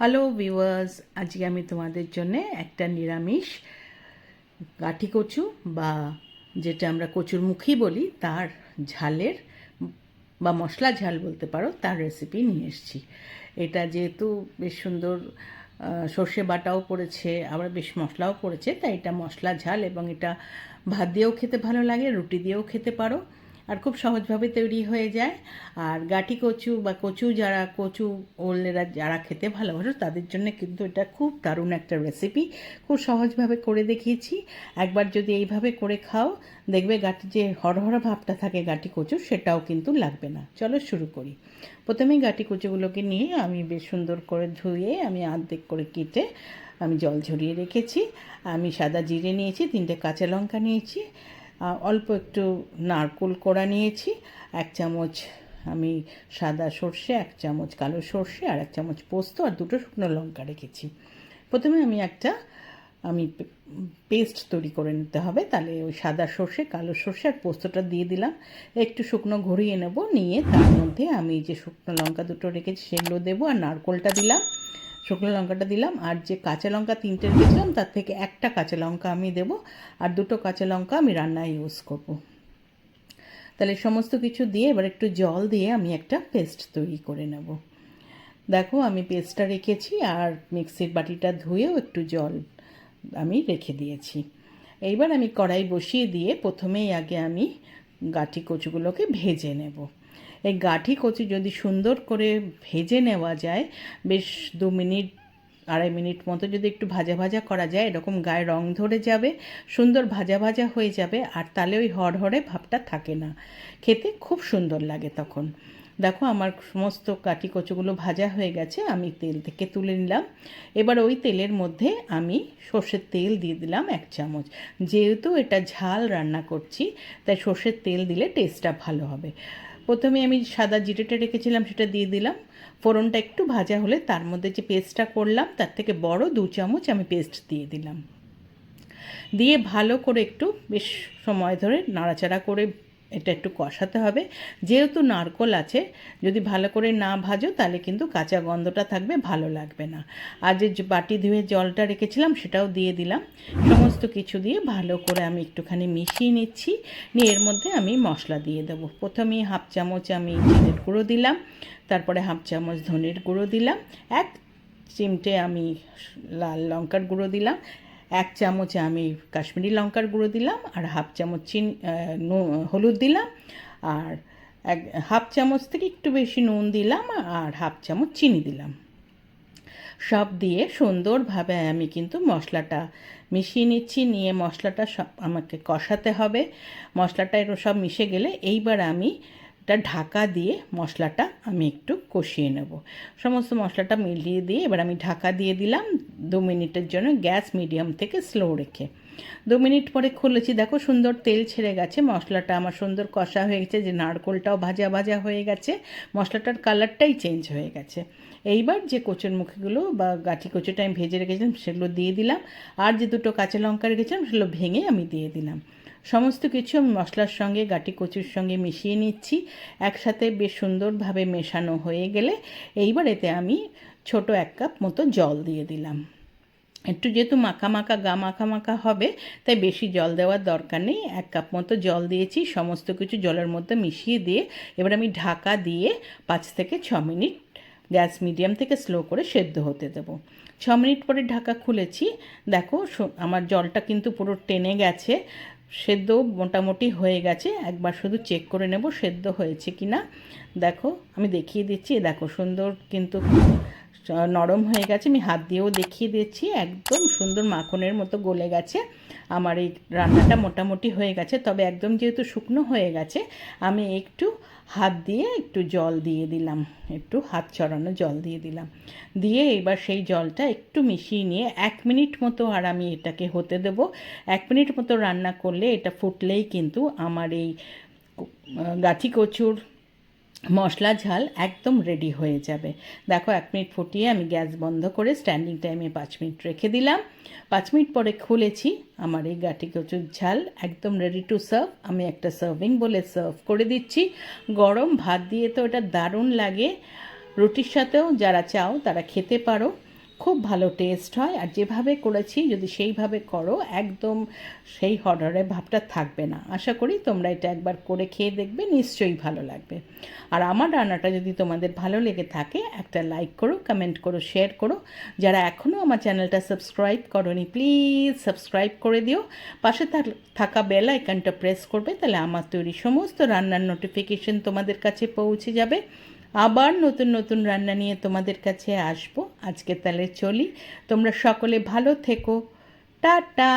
Hello viewers আজকে আমি তোমাদের জন্য একটা নিরামিষ গাঠি কচু বা যেটা আমরা কচুর মুখী বলি, তার ঝালের বা মশলা ঝাল বলতে পারো, তার রেসিপি নিয়ে এসেছি। এটা যেহেতু বেশ সুন্দর সর্ষে বাটাও পড়েছে, আবার বেশ মশলাও পড়েছে, তাই এটা মশলা ঝাল এবং এটা ভাত দিয়েও খেতে ভালো লাগে, রুটি দিয়েও খেতে পারো। আর খুব সহজভাবে তৈরি হয়ে যায়। আর গাটি কচু বা কচু যারা, কচু ওলেরা যারা খেতে ভালোবাসো, তাদের জন্য কিন্তু এটা খুব দারুণ একটা রেসিপি খুব সহজভাবে করে দেখিয়েছি। একবার যদি এইভাবে করে খাও, দেখবে গাটি যে হরহরা ভাবটা থাকে গাটি কচু সেটাও কিন্তু লাগবে না। চলো শুরু করি। প্রথমেই গাটি কচুগুলোকে নিয়ে আমি বেশ সুন্দর করে ধুয়ে আমি আর্ধেক করে কেটে আমি জল ঝরিয়ে রেখেছি। আমি সাদা জিরে নিয়েছি, তিনটে কাঁচা লঙ্কা নিয়েছি। অল্প একটু নারকোল কোড়া নিয়েছি, এক চামচ আমি সাদা সর্ষে, এক চামচ কালো সর্ষে আর এক চামচ পোস্ত আর দুটো শুকনো লঙ্কা রেখেছি। প্রথমে আমি একটা, আমি পেস্ট তৈরি করে নিতে হবে, তাহলে ওই সাদা সর্ষে, কালো সর্ষে আর পোস্তটা দিয়ে দিলাম। একটু শুকনো ঘুরিয়ে নেব, নিয়ে তার মধ্যে আমি যে শুকনো লঙ্কা দুটো রেখেছি সেগুলো দেবো আর নারকোলটা দিলাম। শুকনো লঙ্কাটা দিলাম, আর যে কাঁচা লঙ্কা তিনটে রেখেছিলাম তার থেকে একটা কাঁচা লঙ্কা আমি দেব, আর দুটো কাঁচা লঙ্কা আমি রান্নায় ইউজ করব। তাহলে সমস্ত কিছু দিয়ে এবার একটু জল দিয়ে আমি একটা পেস্ট তৈরি করে নেব। দেখো, আমি পেস্টটা রেখেছি, আর মিক্সির বাটিটা ধুয়েও একটু জল আমি রেখে দিয়েছি। এইবার আমি কড়াই বসিয়ে দিয়ে প্রথমেই আগে আমি গাঠি কচুগুলোকে ভেজে নেব। এই গাঠি কচু যদি সুন্দর করে ভেজে নেওয়া যায়, বেশ দু মিনিট, আড়াই মিনিট মতো যদি একটু ভাজা ভাজা করা যায়, এরকম গায়ে রং ধরে যাবে, সুন্দর ভাজা ভাজা হয়ে যাবে, আর তাহলে ওই হড়হড়ে ভাবটা থাকে না। খেতে খুব সুন্দর লাগে তখন। দেখো আমার সমস্ত কাটি কচুগুলো ভাজা হয়ে গেছে, আমি তেল থেকে তুলে নিলাম। এবার ওই তেলের মধ্যে আমি সর্ষের তেল দিয়ে দিলাম এক চামচ। যেহেতু এটা ঝাল রান্না করছি, তাই সর্ষের তেল দিলে টেস্টটা ভালো হবে। প্রথমে আমি সাদা জিরেটা রেখেছিলাম, সেটা দিয়ে দিলাম। ফোড়নটা একটু ভাজা হলে তার মধ্যে যে পেস্টটা করলাম, তার থেকে বড় দু চামচ আমি পেস্ট দিয়ে দিলাম। দিয়ে ভালো করে একটু বেশ সময় ধরে নাড়াচাড়া করে এটা একটু কষাতে হবে। যেহেতু নারকোল আছে, যদি ভালো করে না ভাজো তাহলে কিন্তু কাঁচা গন্ধটা থাকবে, ভালো লাগবে না। আর যে বাটি ধুয়ে জলটা রেখেছিলাম সেটাও দিয়ে দিলাম। সমস্ত কিছু দিয়ে ভালো করে আমি একটুখানি মিশিয়ে নিচ্ছি। নিয়ে এর মধ্যে আমি মশলা দিয়ে দেবো। প্রথমেই হাফ চামচ আমি জিরের গুঁড়ো দিলাম, তারপরে হাফ চামচ ধনের গুঁড়ো দিলাম, এক চিমটে আমি লাল লঙ্কার গুঁড়ো দিলাম এক চামচ আমি কাশ্মীরি লঙ্কার গুঁড়ো দিলাম, আর হাফ চামচ চিন হলুদ দিলাম, আর এক, হাফ চামচ থেকে একটু বেশি নুন দিলাম, আর হাফ চামচ চিনি দিলাম। সব দিয়ে সুন্দরভাবে আমি কিন্তু মশলাটা মিশিয়ে নিচ্ছি, নিয়ে মশলাটা সব আমাকে কষাতে হবে। মশলাটা এর সব মিশে গেলে এইবার আমি এটা ঢাকা দিয়ে মশলাটা আমি একটু কষিয়ে নেব। সমস্ত মশলাটা মিলিয়ে দিয়ে এবার আমি ঢাকা দিয়ে দিলাম দু মিনিটের জন্য গ্যাস মিডিয়াম থেকে স্লো রেখে। দু মিনিট পরে খুলেছি, দেখো সুন্দর তেল ছেড়ে গেছে, মশলাটা আমার সুন্দর কষা হয়ে গেছে, যে নারকোলটাও ভাজা ভাজা হয়ে গেছে, মশলাটার কালারটাই চেঞ্জ হয়ে গেছে। এইবার যে কচুর মুখিগুলো বা গাঠি কচুটা আমি ভেজে রেখেছিলাম, সেগুলো দিয়ে দিলাম, আর যে দুটো কাঁচা লঙ্কা রেখেছিলাম, সেগুলো ভেঙে আমি দিয়ে দিলাম। সমস্ত কিছু আমি মশলার সঙ্গে, গাটি কচুর সঙ্গে মিশিয়ে নিচ্ছি। একসাথে বেশ সুন্দরভাবে মেশানো হয়ে গেলে এইবার এতে আমি ছোট এক কাপ মতো জল দিয়ে দিলাম। একটু যেহেতু মাখা মাখা, গা মাখা মাখা হবে, তাই বেশি জল দেওয়ার দরকার নেই। এক কাপ মতো জল দিয়েছি, সমস্ত কিছু জলের মধ্যে মিশিয়ে দিয়ে এবার আমি ঢাকা দিয়ে পাঁচ থেকে ছ মিনিট গ্যাস মিডিয়াম থেকে স্লো করে সেদ্ধ হতে দেবো। ছ মিনিট পরে ঢাকা খুলেছি। দেখো আমার জলটা কিন্তু পুরো টেনে গেছে। সেদ্ধ মোটামুটি হয়ে গেছে। একবার শুধু চেক করে নেব সেদ্ধ হয়েছে কি না দেখো, আমি দেখিয়ে দিচ্ছি। দেখো, সুন্দর কিন্তু নরম হয়ে গেছে। আমি হাত দিয়েও দেখিয়ে দিচ্ছি একদম সুন্দর মাখনের মতো গলে গেছে। আমার এই রান্নাটা মোটামুটি হয়ে গেছে। তবে একদম যেহেতু শুকনো হয়ে গেছে, আমি একটু হাত দিয়ে একটু জল দিয়ে দিলাম। একটু হাত চড়ানো জল দিয়ে দিলাম। দিয়ে এবার সেই জলটা একটু মিশিয়ে নিয়ে এক মিনিট মতো আর আমি এটাকে হতে দেব। এক মিনিট মতো রান্না করলে এটা ফুটলেই কিন্তু আমার এই গাঠি কচুর মশলা, ঝাল একদম রেডি হয়ে যাবে। দেখো, এক মিনিট ফুটিয়ে আমি গ্যাস বন্ধ করে স্ট্যান্ডিং টাইমে পাঁচ মিনিট রেখে দিলাম। পাঁচ মিনিট পরে খুলেছি। আমার এই গাটি কচুর ঝাল একদম রেডি টু সার্ভ আমি একটা সার্ভিং বলে সার্ভ করে দিচ্ছি। গরম ভাত দিয়ে তো এটা দারুণ লাগে। রুটির সাথেও যারা চাও তারা খেতে পারো। খুব ভালো টেস্ট হয়। আর যেভাবে করেছি, যদি সেইভাবে করো, একদম সেই হরহরে ভাবটা থাকবে না। আশা করি তোমরা এটা একবার করে খেয়ে দেখবে, নিশ্চয়ই ভালো লাগবে। আর আমার রান্নাটা যদি তোমাদের ভালো লেগে থাকে, একটা লাইক করো কমেন্ট করো শেয়ার করো। যারা এখনও আমার চ্যানেলটা সাবস্ক্রাইব করনি প্লিজ সাবস্ক্রাইব করে দিও। পাশে থাকা বেল আইকনটা প্রেস করবে, তাহলে আমার তৈরি সমস্ত রান্নার নোটিফিকেশন তোমাদের কাছে পৌঁছে যাবে। আবার নতুন নতুন রান্না নিয়ে তোমাদের কাছে আসব। আজকে তাহলে চলি। তোমরা সকলে ভালো থেকো। টাটা!